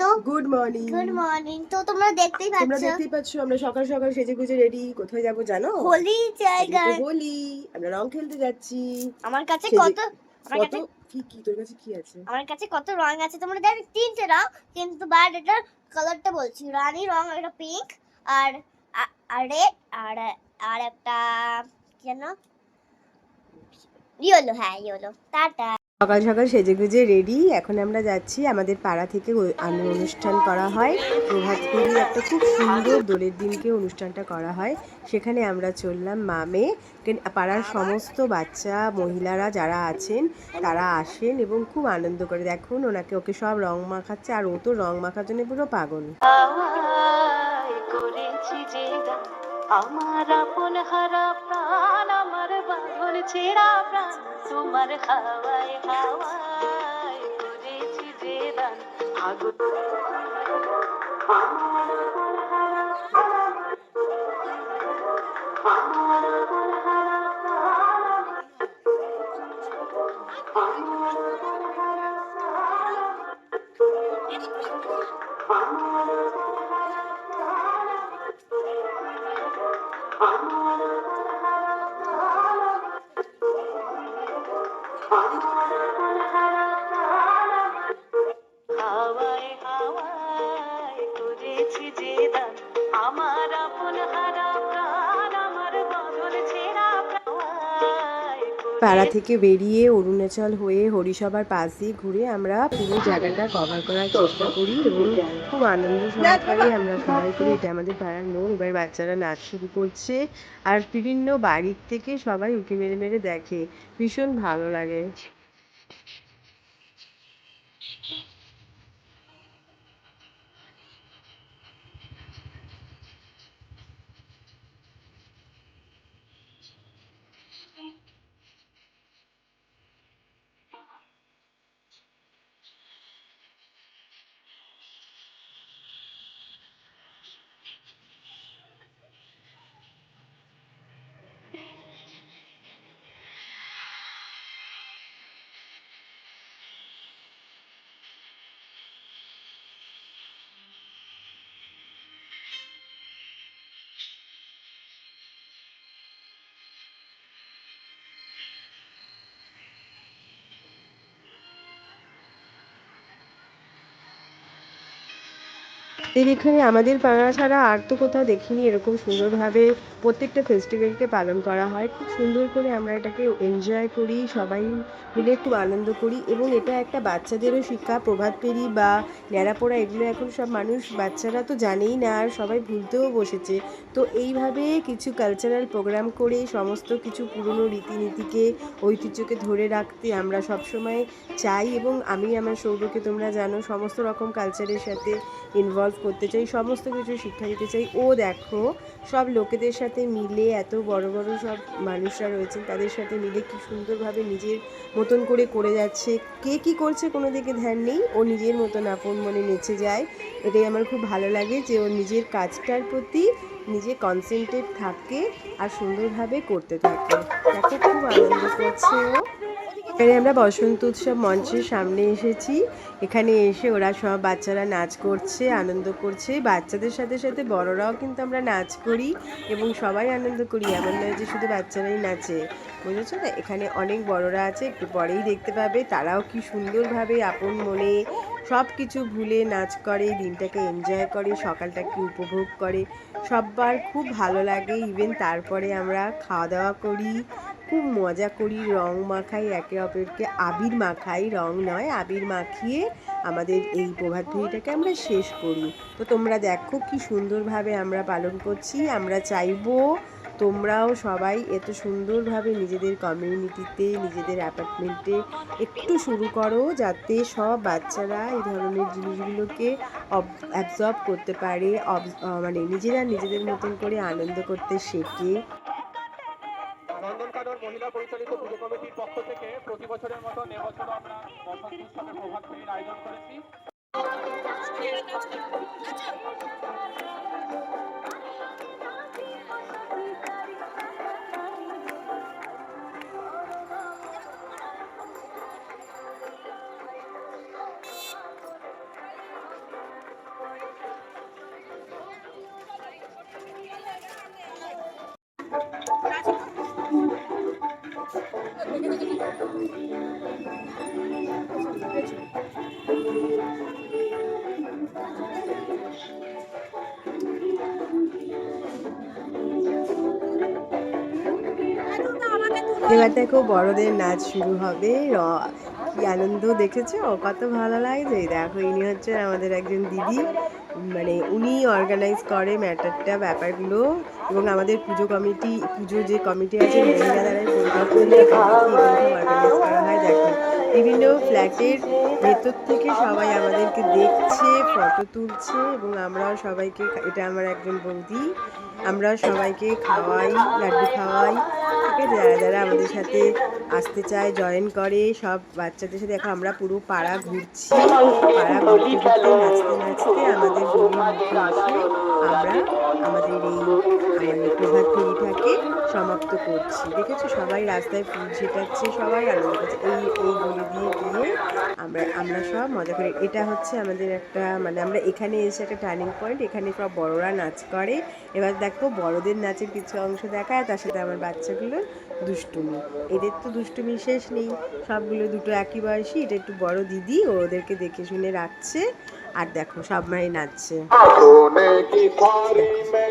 তো? Good morning good morning তো তোমরা দেখতেই তোমরা দেখতেই পাচ্ছ আমরা সকাল সকাল সেজে গুজে রেডি কোথায় যাব জানো? হোলি জায়গায়। হোলি আমরা রং খেলতে যাচ্ছি। আমার কাছে কত আমার কাছে কি কি? তোর কাছে কি আছে? আমার কাছে কত রং আছে? তোমরা জানো তিনটে রং কিন্তু বাট এটার কালারটা বলছি। রানী রং একটা পিঙ্ক আর আর রেড আর আর একটা কি যেন? ইয়েলো হ্যাঁ ইয়েলো। টাটা। সকাল সকাল সেজে গুজে রেডি এখন আমরা যাচ্ছি, আমাদের পাড়া থেকে অনুষ্ঠান করা হয়। প্রভাত ফেরি একটা খুব সুন্দর দোলের দিনকে অনুষ্ঠানটা করা হয়। সেখানে আমরা চললাম মামে পাড়ার সমস্ত বাচ্চা, মহিলারা যারা আছেন, তারা আসেন এবং খুব আনন্দ করে। দেখুন, ওনাকে ওকে সব রং মাখাচ্ছে, আর ও তো রং মাখার জন্য পুরো পাগল। আমার ছেঁড়া প্রাণ তোমার হাওয়ায় হাওয়ায় করেছি যে দান। আগুন আমার আপন পাড়া থেকে বেরিয়ে অরুণাচল হয়ে হরিসভার পাশ দিয়ে ঘুরে আমরা পুরো জায়গাটা কভার করার চেষ্টা করি এবং খুব আনন্দ সহকারে আমরা সবাই করি এটা আমাদের পাড়ার লোক, এবার বাচ্চারা নাচ শুরু করছে আর বিভিন্ন বাড়ির থেকে সবাই উঁকি মেরে মেরে দেখে। ভীষণ ভালো লাগে। এর এখানে আমাদের পাড়া ছাড়া আর তো কোথাও দেখিনি। এরকম সুন্দরভাবে প্রত্যেকটা ফেস্টিভ্যালকে পালন করা হয়। খুব সুন্দর করে আমরা এটাকে এনজয় করি, সবাই মিলে খুব আনন্দ করি এবং এটা একটা বাচ্চাদেরও শিক্ষা, প্রভাত ফেরি বা ন্যাড়াপোড়া এগুলো এখন সব মানুষ, বাচ্চারা তো জানেই না আর সবাই ভুলতেও বসেছে। তো এইভাবে কিছু কালচারাল প্রোগ্রাম করে সমস্ত কিছু পুরনো রীতিনীতিকে, ঐতিহ্যকে ধরে রাখতে আমরা সবসময় চাই এবং আমি আমার সৌরকে তোমরা জানো, সমস্ত রকম কালচারের সাথে ইনভলভ করতে চাই, সমস্ত কিছু শিক্ষা দিতে চাই। ও দেখো, সব লোকেদের সাথে মিলে এত বড় বড় সব মানুষরা রয়েছেন, তাদের সাথে মিলে কি সুন্দরভাবে নিজের মতন করে করে যাচ্ছে। কে কি করছে কোনো দিকে ধ্যান নেই, ও নিজের মতন আপন মনে নেচে যায়। এটাই আমার খুব ভালো লাগে যে ও নিজের কাজটার প্রতি নিজে কনসেন্ট্রেট থাকে আর সুন্দরভাবে করতে থাকে। দেখো, খুব আনন্দ করছে ও। এখানে আমরা বসন্ত উৎসব মঞ্চের সামনে এসেছি। এখানে এসে ওরা সব বাচ্চারা নাচ করছে, আনন্দ করছে। বাচ্চাদের সাথে সাথে বড়রাও কিন্তু আমরা নাচ করি এবং সবাই আনন্দ করি। এমন নয় যে শুধু বাচ্চারাই নাচে। বুঝেছ না? এখানে অনেক বড়রা আছে, একটু পরেই দেখতে পাবে। তারাও কি সুন্দরভাবে আপন মনে সব কিছু ভুলে নাচ করে, দিনটাকে এনজয় করে, সকালটাকে উপভোগ করে। সবার খুব ভালো লাগে। ইভেন তারপরে আমরা খাওয়া দাওয়া করি। খুব মজা করি, রং মাখাই, একে অপরকে আবির মাখাই। রং নয়, আবির মাখিয়ে আমাদের এই প্রভাত ফেরিটাকে আমরা শেষ করি। তো তোমরা দেখো কি সুন্দরভাবে আমরা পালন করছি। আমরা চাইব তোমরাও সবাই এত সুন্দরভাবে নিজেদের কমিউনিটিতে নিজেদের অ্যাপার্টমেন্টে একটু শুরু করো, যাতে সব বাচ্চারা এই ধরনের জিনিসগুলোকে অ্যাবজর্ব করতে পারে মানে নিজেরা নিজেদের মতন করে আনন্দ করতে শেখে। প্রতি বছরের মতন এবছরও আমরা বসন্ত উৎসবের প্রভাত আয়োজন করেছি। Thank you. এবার দেখো বড়দের নাচ শুরু হবে। র- কি আনন্দ দেখেছ? কত ভালো লাগছে। দেখো, ইনি হচ্ছে আমাদের একজন দিদি। মানে উনি অর্গানাইজ করে ম্যাটারটা, ব্যাপারগুলো। এবং আমাদের পুজো কমিটি পুজো যে কমিটি আছে মহিলা দ্বারা পরিকল্পনা অর্গানাইজ বিভিন্ন ফ্ল্যাটের ভেতর থেকে সবাই আমাদেরকে দেখছে, ফটো তুলছে এবং আমরা সবাইকে এটা আমার একজন বৌদি। আমরা সবাইকে খাওয়াই, লাড্ডু খাওয়াই। ঠিক আছে? যারা যারা আমাদের সাথে আসতে চায় জয়েন করে, সব বাচ্চাদের সাথে এখন আমরা পুরো পাড়া ঘুরছি। পাড়া ঘুরতে ঘুরতে, নাচতে নাচতে আমাদের আমরা আমাদের এই ভিডিওকে সমাপ্ত করছি। দেখেছ? সবাই রাস্তায় ফুল ছেটাচ্ছে, সবাই আনন্দ করছে। এই এই গলি দিয়ে গিয়ে আমরা আমরা সব মজা করি। এটা হচ্ছে আমাদের একটা মানে আমরা এখানে এসে একটা টার্নিং পয়েন্ট এখানে সব বড়রা নাচ করে। এবার দেখো, বড়দের নাচের কিছু অংশ দেখায়, তার সাথে আমার বাচ্চাগুলোর দুষ্টুমি। এদের তো দুষ্টুমি শেষ নেই। সবগুলো দুটো একই বয়সী, এটা একটু বড় দিদি ওদেরকে দেখে শুনে রাখছে। আর দেখো, সব মাই নাচছে।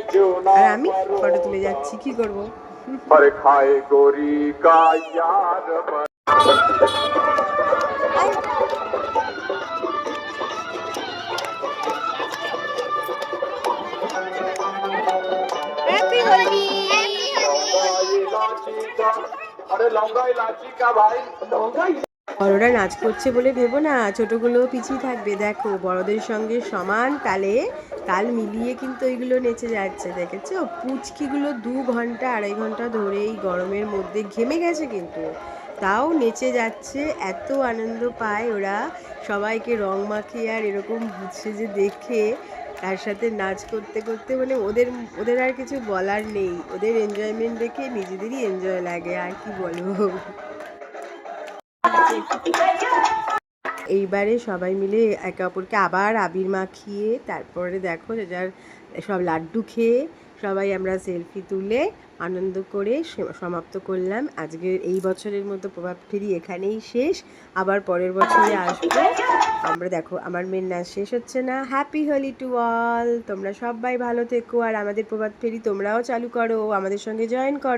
আর আমি ফটো তুলে যাচ্ছি কি করব पर खाए गोरी का यार बन হ্যাপি হোলি इलायची का अरे लौंगा इलायची का भाई लौंगा বড়রা নাচ করছে বলে ভেবো না, ছোটগুলো পিছিয়ে থাকবে। দেখো, বড়দের সঙ্গে সমান তালে, তাল মিলিয়ে কিন্তু ওইগুলো নেচে যাচ্ছে, দেখেছ? পুচকিগুলো দু ঘণ্টা, আড়াই ঘণ্টা ধরে এই গরমের মধ্যে ঘেমে গেছে কিন্তু। তাও নেচে যাচ্ছে, এত আনন্দ পায় ওরা। সবাইকে রং মাখিয়ে আর এরকম বুঝছে যে দেখে তার সাথে নাচ করতে করতে মানে ওদের ওদের আর কিছু বলার নেই। ওদের এনজয়মেন্ট দেখে নিজেদেরই এনজয় লাগে, আর কি বলব? এইবারে সবাই মিলে একে অপরকে আবার আবির মাখিয়ে, তারপরে দেখো যে যার সব লাড্ডু খেয়ে সবাই আমরা সেলফি তুলে আনন্দ করে সমাপ্ত করলাম। আজকের এই বছরের মতো প্রভাব ফেরি এখানেই শেষ। আবার পরের বছরে আসব। আমরা দেখো, আমার মেয়ের নাচ শেষ হচ্ছে না। হ্যাপি হোলি টু অল তোমরা সবাই ভালো থেকো। আর আমাদের প্রভাত ফেরি তোমরাও চালু করো। আমাদের সঙ্গে জয়েন করো।